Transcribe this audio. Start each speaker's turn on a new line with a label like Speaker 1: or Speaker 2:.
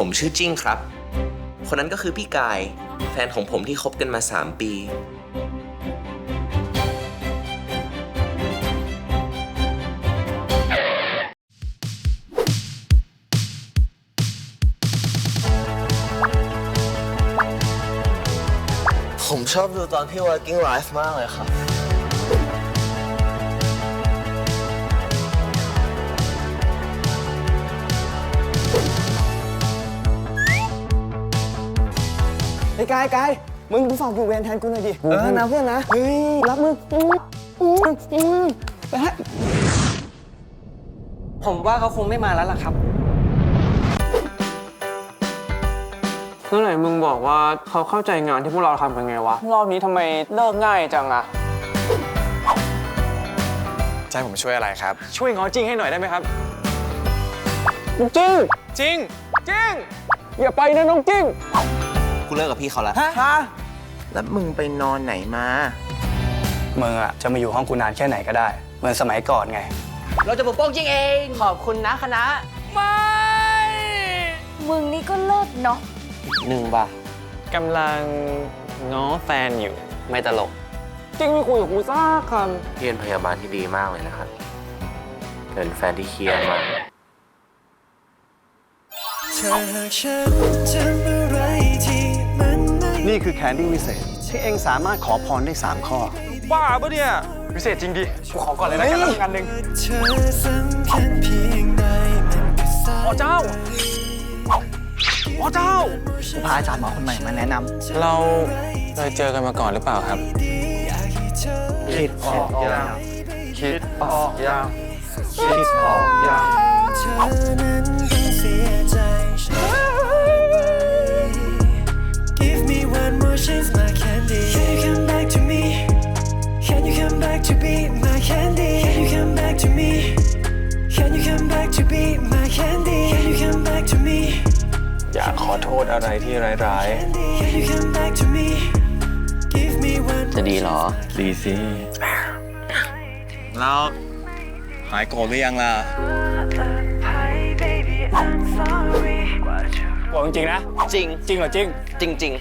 Speaker 1: ผมชื่อจิ้งครับ คนนั้นก็คือพี่กาย แฟนของผมที่คบกันมา 3 ปี ผมชอบดูตอนที่ working life มากเลยครับ
Speaker 2: อ้กายกายมึงกูฝากผูกแวนแทนกูหน่อยดิ เออนะเพื่อนนะ เฮ้ย รักมึงอืมอืมอืมไปฮะ
Speaker 3: ผมว่าเขาคงไม่มาแล้วล่ะครับ
Speaker 4: เมื่อไหร่มึงบอกว่าเขาเข้าใจงานที่พวกเราทำกันไงวะ รอบนี้ทำไมเลิกง่ายจังอะ
Speaker 5: จะให้ผมช่วยอะไรครับ
Speaker 4: ช่วยง้อจริงให้หน่อยได้ไหมครับ จริง
Speaker 5: จริง
Speaker 4: จริง อย่าไปนะน้องจริง
Speaker 1: กู เลิกกับพี่เขาแล้ว
Speaker 2: ฮะ
Speaker 1: แล้วมึงไปนอนไหนมา
Speaker 6: มึงอะจะมาอยู่ห้องกูนานแค่ไหนก็ได้ เหมือนสมัยก่อนไง
Speaker 3: เราจะปกป้องจริงเอง ขอบคุณนะคณะ
Speaker 7: มึงนี่ก็เลิศเนาะ
Speaker 1: หนึ่งบ่ะ
Speaker 4: กำลังง้อแฟนอยู่ ไม่ตลก จริงไม่คุยกับกูสักค
Speaker 1: พี่เป็นพยาบาลที่ดีมากเลยนะครับ เป็นแฟนที่เคลียร์มาก
Speaker 8: นี่ คือแคนดี้วิเศษ ที่เองสามารถขอพรได้ 3 ข้อำ
Speaker 4: บ้าปะเนี่ยพิเศษจริงดิกูขอก่อนเลยนะกันแล้วกันหนึ่งอ๋อเจ้าอ๋อเจ้า
Speaker 2: พาอาจารย์หมอคนใหม่มาแนะน
Speaker 5: เราเคยเจอกันมาก่อนหรือเปล่าครับำ
Speaker 2: คิดออกยางคิดออกยางคิด
Speaker 5: ขอโทษอะไรที่ร้าย
Speaker 9: Candy, can you come back to me? Give me one
Speaker 1: จะดีเหรอ
Speaker 5: ๆดีสิ แล้วหายโกรธหรือยังล่ะ
Speaker 9: Hi, baby, I'm sorry.
Speaker 4: บอกจริงๆนะ
Speaker 1: จริง
Speaker 4: จริงเหรอจริง
Speaker 1: จริงจริง